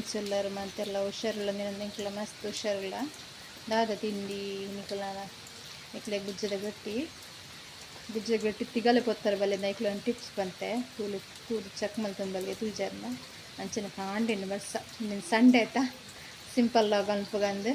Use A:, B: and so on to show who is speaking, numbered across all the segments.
A: ಎಂಚೆಲ್ಲರು ಮತ್ತೆಲ್ಲ ಹುಷಾರಿಲ್ಲ ನಿಂಕಲ ಮಸ್ತ್ ಹುಷಾರಿಲ್ಲ. ದಾದ ತಿಂಡಿ ನಿಕಲ ನಿಕ್ಲೆ ಗುಜ್ಜದ ಗಟ್ಟಿ. ಗುಜ್ಜದ ಗಟ್ಟಿ ತಿಗಲೆ ಪೊತ್ತರ ಬಲ್ಲೆ ನೈಕ್ಲ ಒಂದು ಟಿಪ್ಸ್ ಬಂತೆ. ತೂಲು ತೂರು ಚೆಕ್ ಮಲ್ತಂಬಲ್ಗೆ ತುಳ್ಜಾರ್ನ. ಅಂಚನೆ ಕಾಂಡಿನ ಬರ್ಸ ನಿನ್ನ ಸಂಡೆ ಆಯ್ತಾ? ಸಿಂಪಲ್ ಗಂಪಗಂದು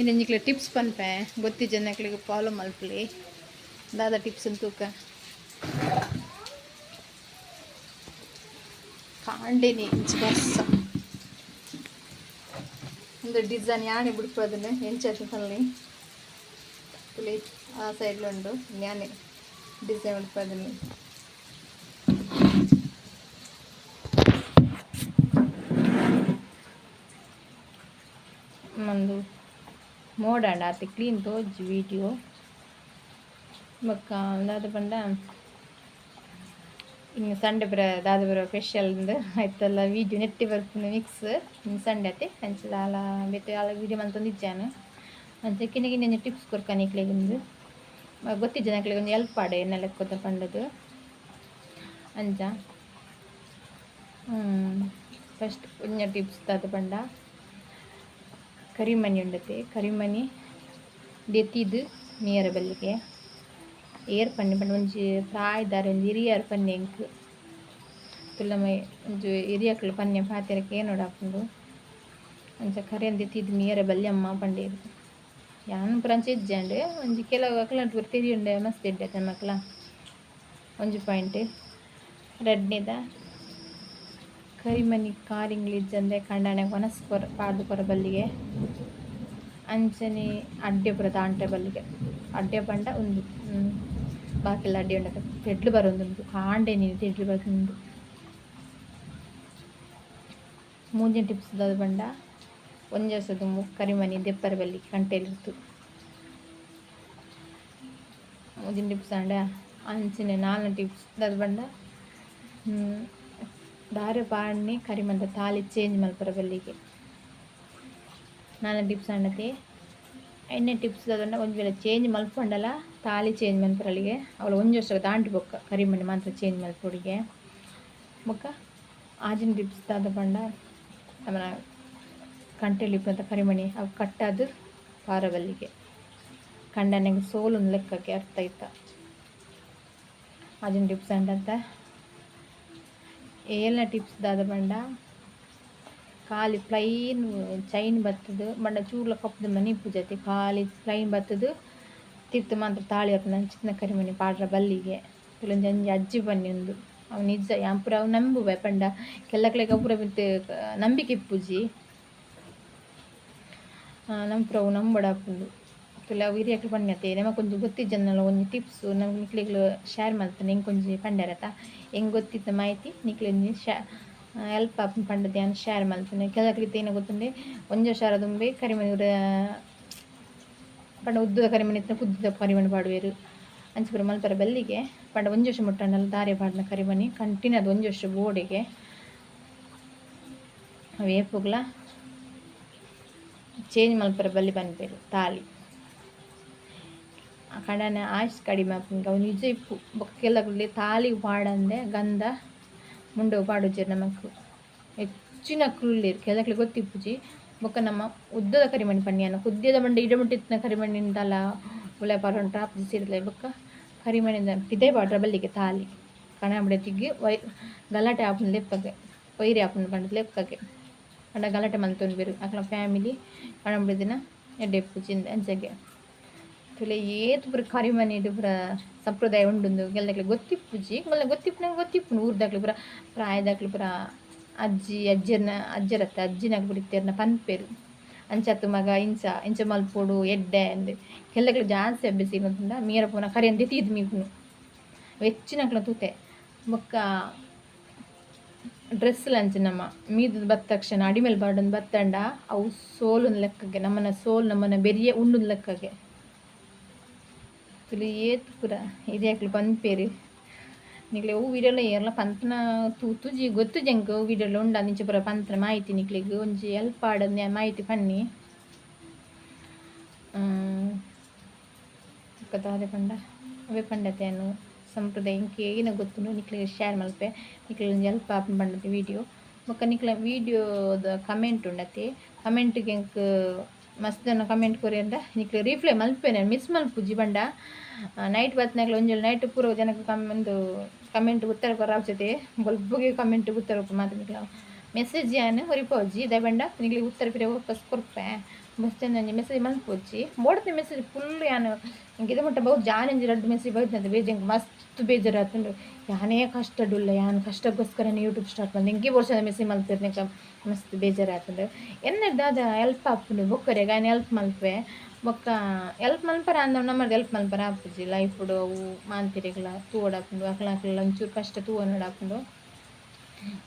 A: ಇನ್ನು ನಿಕ್ಲೆ ಟಿಪ್ಸ್ ಪನ್ಪೆ ಗೊತ್ತಿ ಜನಕ್ಲಿಗೆ ಫಾಲೋ ಮಲ್ಪಲಿ ದಾದ ಟಿಪ್ಸ್ ತೂಕ தாண்டி நெஞ்சு வருஷம் இந்த డిజైన్ యాని బిడిపోదనే ఏం చేస్తాను ప్లేట్ ఆ సైడ్లో ఉండు. యాని డిజైన్ బిడిపోదని మందు మోడండి అతి క్లీన్ తోజ్ వీడియో. మొక్క అందాత పండా. ಇನ್ನು ಸಂಡೆ ಬರ, ದಾದ ಬರೋ ಸ್ಪೆಷಲ್ ಆಯ್ತಲ್ಲ ವೀಡಿಯೋ ನೆಟ್ಟಿ ಬರ್ತೀನಿ ಮಿಕ್ಸ್ ಇನ್ನು ಸಂಡೆ ಆತೆ ಅಂಚಲ ಅಲ್ಲ ಬೇತೆ ವೀಡಿಯೋ ವಿಡಿಯೋ ತಂದಿದ್ದಾನು. ಅಂತ ಕಿನ್ನ ಕಿನ್ನ ಟಿಪ್ಸ್ ಕೊರ್ಕ ನಿಕ್ಲೆಗೊಂದು ಗೊತ್ತಿದ್ದ ನಕ್ಲಿಗೆ ಒಂದು ಎಲ್ಪ್ ಆಡೆ ಎನ್ನೆಲ್ಲ ಕೊತ್ತ ಪಂಡದು ಅಂಚ. ಫಸ್ಟ್ ಒಂದು ಟಿಪ್ಸ್ ತಾತ ಪಂಡ. ಕರಿಮನಿ ಉಂಡತೆ ಕರಿಮನಿ ದೆತ್ತಿದ್ದು ನೀರ ಬಲ್ಲಿಗೆ. ಒಂಜಿ ಪ್ರಾಯದಾರ ಒಂಜಿ ಹಿರಿಯರ್ ಪನ್ನೆ ಎಂಕ್ ತುಲ್ಲಮ ಒಂಜಿ ಹಿರಿಯಕ್ಲು ಪನ್ನೆ ಪಾತೆರಕ್ಕೆ ಏನೋಡ ಹಾಕೊಂಡು ಅಂಚ ಕರೆಯನ್ ದೆತ್ತಿದ್ದು ನೀರ ಬಲ್ಲಿ ಅಮ್ಮ ಪಂಡೇರು ಯಾನ್ ಪುರಂಚ ಇಜ್ಜಂಡೆ ಒಂಜಿ ಕೆಲವು ಅಕ್ಲಂಟ್ ಪೂರ ಉಂಡೆ ಮಸ್ತ್ ಇಡ್ಡೆ ನಮ್ಮಕ್ಲ ಒಂಜಿ ಪಾಯಿಂಟ್. ರೆಡ್ನಿದ. ಕರಿಮನಿ ಕಾರಿಂಗ್ಲಿ ಇಜ್ಜಂದೆ ಕಂಡಾಣೆ ಕೊನಸ್ ಕೊರ ಪಾದು ಕೊರ ಬಲ್ಲಿಗೆ. ಅಂಚನೆ ಅಡ್ಡೆ ಪುರ ತಾಂಟೆ ಬಲ್ಲಿಗೆ. ಅಡ್ಡೆ ಪಂಡ ಒಂದು ಬಾಕಿಲ್ಲ ಅಡ್ಡೆ ಉಂಡ ತೆಡ್ಲು ಬರೊಂದುಂಡು ಕಾಂಡೆ ನೀನು ತೆಡ್ಲು ಬರೋದು ಮೂಂಜಿನ ಟಿಪ್ಸ್ ದಾದ ಪಂಡ ಒಂಜಸದು ಕರಿಮನಿ ದೆಪ್ಪರ ಬಲ್ಲಿ ಕಂಟೆಲಿತ್ತು ಮೂಜಿನ್ ಟಿಪ್ಸ್ ಅಂಡ. ಅಂಚಿನ ನಾಲ್ಕು ಟಿಪ್ಸ್ ದಾದ ಪಂಡ ದಾರೆ ಪಾಡ್ನಿ ಕರಿಮಂತ ತಾಲಿ ಚೇಂಜ್ ಮಲ್ಪರ ಬಲ್ಲಿಗೆ ನಾಲ್ಕು ಟಿಪ್ಸ್ ಅಂಡತೆ. ದಾದಂಡ ಒಂದು ವೇಳೆ ಚೇಂಜ್ ಮಲ್ಪಂಡಲ ತಾಲಿ ಚೇಂಜ್ మల్పరలిగే ಅವಳು ಒಂದು ವರ್ಷ ದಾಂಟಿ ಬೊಕ್ಕ, ಕರಿಮಣಿ ಮಾತ್ರ ಚೇಂಜ್ ಮಲ್ಪೊಡಿಗೆ ಬೊಕ್ಕ ಆಜಿನ ಟಿಪ್ಸ್ ದಾದ ಪಂಡ ನಮ್ಮ ಕಂಟೆಲಿ ಅಂತ ಕರಿಮಣಿ, ಅವು ಕಟ್ಟಾದು ಪಾರಬಲ್ಲಿಗೆ ಕಂಡನೆಗೆ ಸೋಲು ಲೆಕ್ಕಕ್ಕೆ ಅರ್ಥ ಇತ್ತ. ಆಜಿನ ಟಿಪ್ಸ್ ಅಂಡಂತ ಏಳನ ಟಿಪ್ಸ್ ದಾದ ಬಂಡ ಖಾಲಿ ಪ್ಲೈನ್ ಚೈನ್ ಬತ್ತದು ಮಂಡ ಚೂರ್ಲ ಕಪ್ಪದ ಮನಿ ಪೂಜತಿ ಖಾಲಿ ಪ್ಲೈನ್ ಬತ್ತದು ತಿರ್ತು ಮಾತ್ರ ತಾಳಿ ಅಪ್ಪ ನನ್ನ ಚಿನ್ನ ಕರಿಮಣಿ ಪಾಡ್ರ ಬಲ್ಲಿಗೆ. ಕೆಲವೊಂದು ಅಂಜಿ ಅಜ್ಜಿ ಬನ್ನಿ ಒಂದು. ಅವು ನಿಜ ಯಾಂಪುರ ಅವು ನಂಬುವೆ ಪಂಡ. ಕೆಲ್ಲಕ್ಲೆಗ್ ಪೂರ ಬಿತ್ತು ನಂಬಿಕೆ ಪೂಜಿ. ನಂಬಡ ಅಪ್ಪುಂದು ಕೆಲವು ಹಿರಿಯಕ್ಲು ಪನ್ಯತೆ ನಮಗೆ ಕೊಂಚ ಗೊತ್ತಿಜ್ಜನಲ ಒಂದು ಟಿಪ್ಸ್ ನಮ್ಗೆ ನಿಕ್ಲೆಗ್ಲು ಶೇರ್ ಮಾಡ್ತಾನೆ. ಹೆಂಗೆ ಕೊಂಚ ಪಂಡೆರತ ಹೆಂಗೆ ಗೊತ್ತಿದ್ದ ಮಾಹಿತಿ? ನಿಕ್ಲಿ ಒಂಜಿ ಶೇ ಆಪುಂಡು ಪಂಡದೆ ಅಂತ ಶೇರ್ ಮಲ್ತನೆ ಕೆಲಕ್ಲಿತ್ತ ಏನ ಗೊತ್ತುಂಡೆ ಒಂಜ ಶಾರದುಂಬೆ ಕರಿಮಣಿ ಪಂಡ ಉದ್ದದ ಕರಿಮಣಿ ಇತ್ತ ಕುದ್ದದ ಕರಿಮಣಿ ಪಾಡುವೆರು. ಅಂಚ ಪೂರ ಮಲ್ಪರ ಬೆಲ್ಲಿಗೆ ಪಂಡ ಒಂಜಿ ವರ್ಷ ಮುಟ್ಟಂಡಲ್ಲ ದಾರಿ ಪಾಡ್ನ ಕರಿಮಣಿ ಕಂಟಿನ್ಯೂ ಅದು ಒಂಜಿ ವರ್ಷ ಬೋಡಿಗೆ ಅವೇಪುಗ್ಲ ಚೇಂಜ್ ಮಲ್ಪರ ಬಲ್ಲಿ ಪನ್ಪೆರ್ ತಾಲಿ ಕಡನೆ ಆಯ್ಸ್ ಕಡಿಮೆ ಆಪುಂಡು. ಅವ್ನು ನಿಜ ಇಪ್ಪು. ಬೊಕ್ಕ ತಾಲಿ ಪಾಡಂದೆ ಗಂಧ ಮುಂಡು ಪಾಡುಜೆರ್ ನಮಕ್ ಹೆಚ್ಚಿನ ಕುಳ್ಳೇರು ಕೆಲಕ್ಲಿ ಗೊತ್ತಿಪ್ಪುಜಿ ಬೊಕ್ಕ ನಮ್ಮ ಉದ್ದದ ಕರಿಮಣಿ ಪನ್ನಿಯನ್ನ ಕುದ್ಯದ ಬಂಡ ಇಡಮುಟ್ಟಿತ್ತಿನ ಕರಿಮಣ್ಣಿಂದಲ ಉಲೆ ಪರೋಂಟ ಆಪುಜಿ ಸೇರಿಲೆ ಬೊಕ್ಕ. ಕರಿಮಣಿಂದ ಪಿದೆ ಪಾಡ್ರ ಬಲ್ಲಿಗೆ ತಾಲಿ ಕಣ ತಿಗ್ಗಿ ವೈ, ಗಲಾಟೆ ಆಪುಂಡು ಲೆಪ್ಪಗೆ ವೈರಿ ಆಪುಂಡು ಪಂಡ ಲೆಪ್ಪಗೆ ಪಂಡ ಗಲಾಟೆ ಮಲ್ತೊಂದು ಅಕ್ಲ ಫ್ಯಾಮಿಲಿ ಕಣ ದಿನ ಎಡ್ಡೆ ಪೂಜಿಂದ ಅಂಚಗೆ ತುಲೆ ಏತ್ ಕರಿ ಮನೆಯದು ಪುರ ಸಂಪ್ರದಾಯ ಉಂಡು ಗೊತ್ತಿಪ್ಪುಜಿ ಗೊತ್ತಿಪ್ಪು ಗೊತ್ತಿಪ್ಪುನ ಗೊತ್ತಿಪ್ಪು ಊರ್ದಾಗ್ಲಿ ಪುರ ಪ್ರಾಯದಾಗ್ಲಿ ಪುರ ಅಜ್ಜಿ ಅಜ್ಜರ್ನ ಅಜ್ಜರತ್ತ ಅಜ್ಜಿನಾಗ ಬಿಡಿತೇರ್ನ ಪನ್ಪೇರು. ಅಂಚತ್ತು ಮಗ ಇಂಚ ಇಂಚ ಮಲ್ಪೋಡು ಎಡ್ಡೆ ಅಂದೆ. ಕೆಲ್ಲಕ್ಲೆ ಜಾಸ್ತಿ ಅಭ್ಯಾಸ ಇರೋದ್ರಿಂದ ಮೀರ ಪೂನ ಕರಿ ಅಂತ ತೀದ್ ಮೀಪುನು ಹೆಚ್ಚಿನಕ್ಲ ತೂತೆ. ಬೊಕ್ಕ ಡ್ರೆಸ್ ಲಂಚ ನಮ್ಮ ಮೀದು ಬತ್ತ ತಕ್ಷಣ, ಅಡಿಮೇಲೆ ಬಾರ್ಡನ್ ಬತ್ತಂಡ ಅವು ಸೋಲುನ ಲೆಕ್ಕಗೆ, ನಮ್ಮನ್ನ ಸೋಲ್ ನಮ್ಮನ್ನ ಬೆರಿಯ ಉಂಡು ಲೆಕ್ಕಗೆ. ತುಲಿ ಏತ್ ಪುರ ಇದ್ಯಾಕ್ಲು ಪನ್ಪೇರು ನಿಕ್ಲೆ ಅವು ವೀಡಿಯೋಲ ಪಂತನ ತೂತು ಜಿ ಗೊತ್ತು ಅವು ವೀಡಿಯೋಲ ಉಂಡ ನಿಂಚ ಪುರ ಪಂಪನ ಮಾಹಿತಿ ನಿಕ್ಲೆಗ್ ಒಂಜಿ ಹೆಲ್ಪ್ ಆಡಂದೆ ಮಾಹಿತಿ ಪನ್ನಿ. ಕಥಾದೆ ಪಂಡ, ಅವೇ ಪಂಡತೆಯನ್ನು ಸಂಪ್ರದಾಯ ಏನು ಗೊತ್ತು ನಿಕ್ಲಿಗೆ ಶೇರ್ ಮಲ್ಪೆ. ನಿಕ್ಲಿಗೆ ಹೆಲ್ಪ್ ಆಪ್ ಪಂಡದ ವಿಡಿಯೋ. ಬೊಕ್ಕ ನಿಕ್ಲ ವಿಡಿಯೋದ ಕಮೆಂಟ್ ಉಂಡತಿ. ಕಮೆಂಟ್ಗೆ ಎಂಕ್ ಮಸ್ತ್ ಜನ ಕಮೆಂಟ್ ಕೊರಿಯಂಡ ನಿಕ್ಲೆ ರಿಪ್ಲೈ ಮಲ್ಪೇನೆ ಮಿಸ್ ಮಲ್ಪುಜಿ ಬಂಡ ನೈಟ್ ಬತ್ನಾಗ್ಲ ಒಂಜಲ್ ನೈಟ್ ಪೂರ್ವ ಜನಕ್ಕೆ ಕಮ್, ಒಂದು ಕಮೆಂಟ್ ಉತ್ತರ ಕೊರಾವ್ಸತಿ ಬೊಲ್ಬುಗೆ ಕಮೆಂಟ್ ಉತ್ತರ ಮಾತು ನಿಕ್ಲ ಮೆಸೇಜ್ ಏನು? ಹೊರಿಪೋಜಿ ದಯಬಂಡ ನಿಕ್ಲಿ ಉತ್ತರ ಪಿರ ವಾಪಸ್ ಕೊರ್ಪೆ ಮಸ್ತ್ ನಂಜಿ ಮೆಸೇಜ್ ಮಲ್ಪೋಜಿ ಬೋಡ್ತೆ ಮೆಸೇಜ್ ಫುಲ್ ಏನು ಇದು ಮುಟ್ಟ ಬಹು ಜಾನಿಂಜಿ ರಡ್ಡು ಮೆಸೇಜ್ ಬೈತಂತ ಬೇಜಂಗ್ ಮಸ್ತ್. ಬೇಜಾರಾತುಂಡು ಯಾನೇ ಕಷ್ಟ ಡುಲ್ಲ ಯಾನ್ ಕಷ್ಟಕ್ಕೋಸ್ಕರ ಯೂಟ್ಯೂಬ್ ಸ್ಟಾರ್ಟ್ ಮಾಡಿ, ನಿಂಗೆ ವರ್ಷದ ಮೆಸೇಜ್ ಮಲ್ತಿರ್ ಮಸ್ತ್ ಮಸ್ತ್ ಬೇಜಾರಾತುಂಡು ಎನ್ನಡ್ದು ಅದ ಎಲ್ಪ್ ಆಪುಂಡು ಬೊಕ್ಕರೆ ಗಾಯನ ಎಲ್ಪ್ ಮಲ್ಪೆ? ಬೊಕ್ಕ ಎಲ್ಪ್ ಮಲ್ಪರ ಅಂದ ನಮ್ಮದು ಎಲ್ಪ್ ಮಲ್ಪರ ಆಪುಜಿ ಲೈಫ್ ಅವು ಮಾಂತಿರಿಗಳ ತೂಡಾಕೊಂಡು ಅಕ್ಲ ಅಕ್ಲ ಒಂಚೂರು ಕಷ್ಟ ತೂವನಡಾಪುಂಡು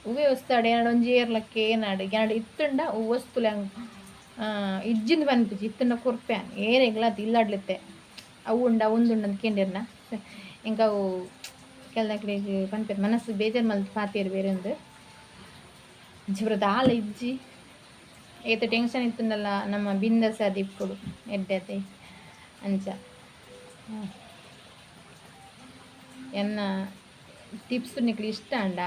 A: ಹೂವೇ ಹೊಸ್ತಾಡೆ ಎರಡು ಒಂಜಿ ಏರ್ಲಕ್ಕೆ ಏನಾಡು ಎರಡು ಇತ್ತುಂಡ ಹೂ ವಸ್ತು ಇಜ್ಜಿಂದ ಬಂದ್ಬಿಜಿ ಇತ್ತುಂಡ ಕೊರ್ಪೆ ಏನೇಗ್ಲ ಅದು ಇಲ್ಲಾಡ್ಲತ್ತೆ. ಅವು ಉಂಡ ಒಂದು ಉಂಡ ಅಂತ ಅವು ಕೆಲಕಡೆಗೆ ಪನ್ಪೆ ಮನಸ್ಸು ಬೇಜಾರು ಮಲ್ತು ಪಾತೇರು ಬೇರೆ ಒಂದು ಜಿಬ್ರದ ಆಲ ಇಜ್ಜಿ. ಏತ ಟೆನ್ಷನ್ ಇತ್ತುಂಡಲ್ಲ ನಮ್ಮ ಬಿಂದಸ ಅದು ಇಪ್ಪುಡು ಎಡ್ಡೆತೆ ಅಂಚ ಎನ್ನ ಟಿಪ್ಸ್ ನಿಕ್ಲಿ ಇಷ್ಟ ಅಂಡ?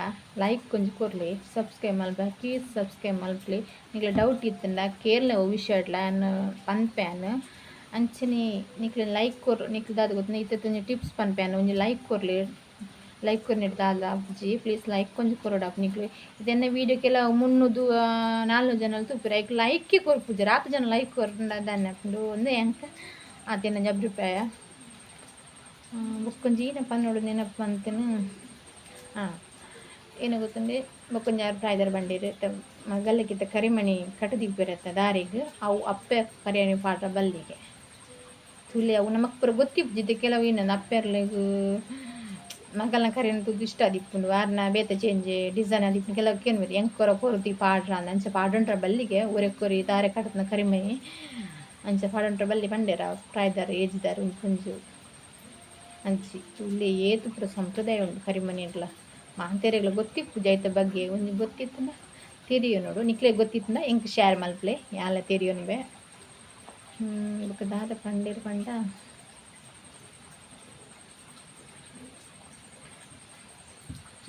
A: ಲೈಕ್ ಕೊಂಚ ಕೊರ್ಲಿ ಸಬ್ಸ್ಕ್ರೈಬ್ ಮಲ್ಪ ಪ್ಲೀಸ್ ಸಬ್ಸ್ಕ್ರೈಬ್ ಮಲ್ಪಲಿ ನಿಕ್ಲ ಡೌಟ್ ಇತ್ತಂಡ ಕೇರಳ ವಿಷಯಡ್ಲ ಅನ್ನ ಪನ್ಪ್ಯಾನ್ ಅಂಚನೆ ನಿಕ್ಲೆ ಲೈಕ್ ಕೊರ್ ನಿಕ್ಲು ದಾದ ಗೊತ್ತ ಇತ್ತ ಟಿಪ್ಸ್ ಪನ್ಪ್ಯಾನ್ ಒಂಜಿ ಲೈಕ್ ಕೊರ್ಲಿ ಲೈಕ್ ಕೊರ್ನಿಡ್ ದಾದ ಅಪ್ಜಿ ಪ್ಲೀಸ್ ಲೈಕ್ ಕೊಂಚ ಕೊರೋಡಾಪ್ ನಿಕ್ಲು ಇದನ್ನ ಕೆಲ ಮುನ್ನೂದು ನಾಲ್ಕು ಜನ ತು ಐಕ್ ಲೈಕ್ ಕೊರ್ಪುಜಿ ರಾತ್ ಜನ ಲೈಕ್ ಕೊರ್ಂಡ ದಾನೆ ಹಾಕೊಂಡು ಒಂದು ಎಂಕ ಆತೇನ ಅಭಿಪ್ರಾಯ ಬೊಕ್ಕೊಂಜಿ ಏನಪ್ಪ ನೋಡು ನೆನಪು ಅಂತೇನು ಹಾಂ ಏನು ಗೊತ್ತಂದ್ರೆ ಬೊಕ್ಕೊಂಜಾರು ಪ್ರಾಯದರ ಬಂಡೀರು ಮಗಲ್ಲಕ್ಕಿಂತ ಕರಿಮಣಿ ಕಟ್ಟದಿಪ್ಪಿರತ್ತ ದಾರಿಗೆ. ಅವು ಅಪ್ಪೆ ಕರಿಯಣಿ ಪಾಠ ಬಲ್ಲಿಗೆ. ತುಳಿ ಅವು ನಮಗೆ ಪೂರ ಗೊತ್ತಿಪ್ಪಿದ್ದೆ ಕೆಲವು ಏನಂದು ನಪ್ಪೆರ್ಲೆಗು ಮಗಲ್ನ ಕರಿನ ತುದ್ದು ಇಷ್ಟ ಆದಿಪ್ಪುಂಡು ವಾರ್ನ ಬೇತೆ ಚೇಂಜ್ ಡಿಸೈನ್ ಆದಿಪ್ಪು ಕೆಲವು ಕೇನ್ಬೇಡಿ ಹೆಂಗೆ ಕೊರ ಕೊರತಿ ಪಾಡ್ರ ಅಂದ ಅಂಚೆ ಪಾಡುಂಟ್ರ ಬಲ್ಲಿಗೆ ಒರೆ ಕೊರಿ ತಾರೆ ಕಟ್ಟದ ಕರಿಮಣಿ ಅಂಚೆ ಪಾಡುಂಟ್ರ ಬಲ್ಲಿ ಪಂಡೆರ ಪ್ರಾಯದಾರ ಏಜ್ದಾರ ಒಂದು ಕುಂಜು ಅಂಚಿ ತುಳ್ಳಿ ಏತು ಪೂರ ಸಂಪ್ರದಾಯ ಉಂಟು ಕರಿಮನೆಗಳ ಮಾಂತೇರೆಗಳ ಗೊತ್ತಿಪ್ಪು ಜೈತ ಬಗ್ಗೆ ಒಂದು ಗೊತ್ತಿತ್ತಂದ ತೆರಿಯೋ ನೋಡು ನಿಕ್ಲೆ ಗೊತ್ತಿತ್ತಂದ ಇಂಕ್ ಶೇರ್ ಮಲ್ಪ್ಲೆ ಯಾಲ ತೆರಿಯೋನಿವೆ ಬೊಕ ದಾದ ಪಂಡೇರು ಪಂಡ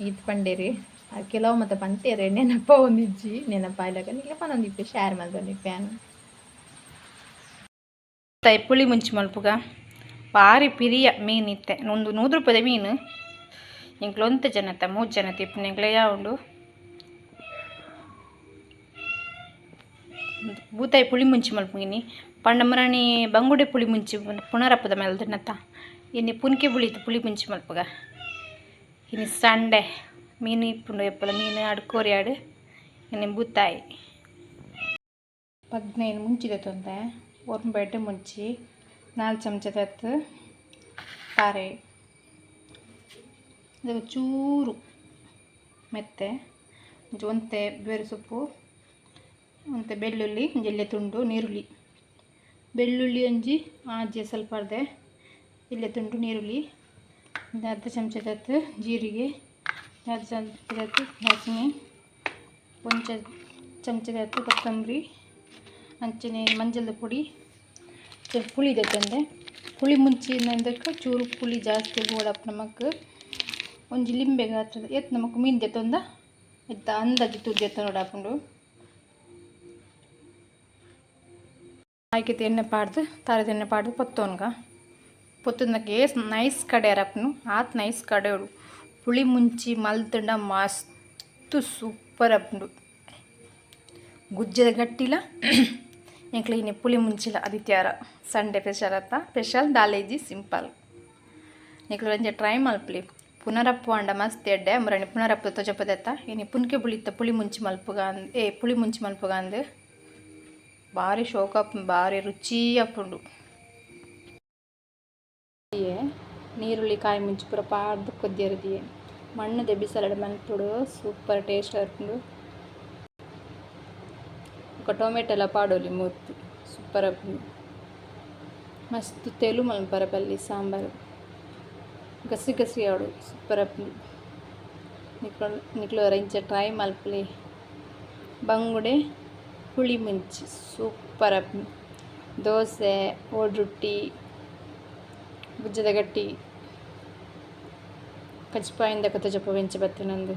A: ಇದು ಪಂಡೇರಿ ಕೆಲವು ಮತ್ತೆ ಪಂಟೇರೆ ನೆನಪ ಒಂದಿಜ್ಜಿ ನೆನಪ ಇಲ್ಲಾಗ ನಿಕ್ಲೆ ಪನೊಂದಿಪ್ಪೆ ಶೇರ್ ಪ್ಯಾನ್
B: ಪುಳಿ ಮುಂಚಿ ಮಲ್ಪುಗ. ಭಾರಿ ಪಿರಿಯ ಮೀನಿತ್ತೆ ಒಂದು ನೂರು ರೂಪಾಯಿ ಮೀನು. ಇಂಕ್ಲೊಂತ ಜನತ, ಮೂರು ಜನ ತಿಪ್ಪು ಎಂಕ್ಲೆ ಉಂಡು ಬೂತಾಯಿ ಪುಳಿ ಮುಂಚಿ ಮಲ್ಪುಗಿನಿ. ಪಂಡ ಮುರಾಣಿ ಬಂಗುಡೆ ಪುಳಿ ಮುಂಚಿ ಪುನರಪ್ಪದ ಮೇಲೆ ಇನ್ನಿ ಪುನ್ಕೆ ಬುಳಿತು ಪುಳಿ ಮುಂಚಿ ಮಲ್ಪಗ. ಇನ್ನು ಸಂಡೆ, ಮೀನು ಇಪ್ಪುಂಡು ಎಪ್ಪಲ, ಮೀನು ಆಡು, ಕೋರಿ ಆಡು ಇನ್ನು ಬೂತಾಯಿ. ಪದ್ನೈದು ಮುಂಚಿದೆ ತೊಂದೆ ಒರ್ಂಬೆಡ್ಡೆ ಮುಂಚಿ, ನಾಲ್ಕು ಚಮಚ ತತ್ತು ಪಾರೆ. ಇದು ಚೂರು ಮೆತ್ತೆ, ಒಂತೆ ಬೇರೆ ಸೊಪ್ಪು ಮತ್ತು ಬೆಳ್ಳುಳ್ಳಿ ಜಲ್ಲೆ ತುಂಡು, ನೀರುಳ್ಳಿ. ಬೆಳ್ಳುಳ್ಳಿ, ಅಂಜಿ ಆಜಿ ಸ್ವಲ್ಪ ಅರ್ದೆ ಇಲ್ಲೇ ತುಂಡು ನೀರುಳ್ಳಿ, ಒಂದು ಅರ್ಧ ಚಮಚ ತತ್ತು ಜೀರಿಗೆ ಅರ್ಧ ಚಮಚದತ್ತು ತತ್ತು ಒಂದು ಚ ಚಮಚದತ್ತು ಕೊತ್ತಂಬರಿ, ಅಂಚನೆ ಮಂಜಲ್ದ ಪುಡಿ ಸ್ವಲ್ಪ ಪುಳಿ ತಂದೆ ಪುಳಿ ಮುಂಚಿನಂದಕ್ಕೆ ಚೂರು ಪುಳಿ ಜಾಸ್ತಿ ಗೋಡಪ್ಪ ನಮಗೆ ಒಂಜಿ ಲಿಂಬೆ ಗಾತ್ರದ ಎತ್ ನಮಕ್ ಮೀನು ದೆತ್ತೊಂದ ಎತ್ತ ಅಂದಾಜು ತುದ್ದೆತ್ತ ದೆತ್ತ ಆಯ್ಕೆ ಎಣ್ಣೆ ಪಾಡ್ದು, ತಾರದ ಎಣ್ಣೆ ಪಾಡ್ದು ಪೊತ್ತೋನ್ಗ. ಪೊತ್ತೊಂದಕ್ಕೆ ನೈಸ್ ಕಡೆ ಅರಪ್ಪನು ಆತ್ ನೈಸ್ ಕಡೆ ಪುಳಿ ಮುಂಚಿ ಮಲ್ತಂಡ ಮಸ್ತ್ ಸೂಪರ್ ಅಪ್ಪುಂಡು ಗುಜ್ಜದ ಗಟ್ಟಿಲ ಎಂಕ್ಲೆ ಇನ್ನೆ ಪುಳಿ ಮುಂಚಿಲ ಆದಿತ್ಯವಾರ ಸಂಡೆ ಸ್ಪೆಷಲ್ ಅತ್ತ ಸ್ಪೆಷಲ್ ದಾಲೇಜಿ ಸಿಂಪಲ್. ನಿಕ್ಲು ಒಂಜೆ ಟ್ರೈ ಮಲ್ಪಲಿ. ಪುನರಪ್ಪು ಅಂಡ ಮಸ್ತ್ ಎಡ್ಡೆ ಮರಣಿ ಪುನರಪ್ಪು ತೊಜಪದತ್ತ. ಏನಿ ಪುನ್ಕೆ ಪುಳಿತ್ತ ಪುಳಿ ಮುಂಚಿ ಮಲ್ಪುಗ ಅಂದ್, ಏ ಪುಳಿ ಮುಂಚಿ ಮಲ್ಪುಗ ಅಂದ್. ಭಾರಿ ಶೋಕ ಭಾರಿ ರುಚಿ ಅಪ್ಪುಂಡು ನೀರುಳ್ಳಿ ಕಾಯಿ ಮುಂಚಿ ಪೂರ ಪಾಡ್ದು ಕೊದ್ದಿರದಿಯೆ ಮಣ್ಣದೆ ಬಿಸಲಡ ಮಲ್ಪುಡು ಸೂಪರ್ ಟೇಸ್ಟ್ ಅರ್ಪುಂಡು ఒక ಟೊಮೆಟೊಲ ಪಾಡೋಲಿ ಮೂರ್ತಿ ಸೂಪರ್ ಅಪ್ಪು ಮಸ್ತ್ ತೆಲು ಮಲ್ಪರಪಲ್ಲಿ ಸಾಂಬಾರು ಗಸಿ ಗಸಿ ಆಡು ಸೂಪರ್ ಅಪ್ಪು ನಿಕ್ಲು ನಿಕ್ಲು ರೆಂಚ ಟ್ರೈ ಮಲ್ಪಲಿ ಬಂಗುಡೆ ಹುಳಿ ಮುಂಚಿ ಸೂಪರ್ ಅಪ್ಪು ದೋಸೆ ಓಡ್ ರೊಟ್ಟಿ ಬುಜ್ಜದ ಗಟ್ಟಿ ಕಜ್ಪಾಯಿಂದ ಕತ್ತ ಜಪ್ಪ ವೆಂಚ ಬತ್ತೆ ನಂದು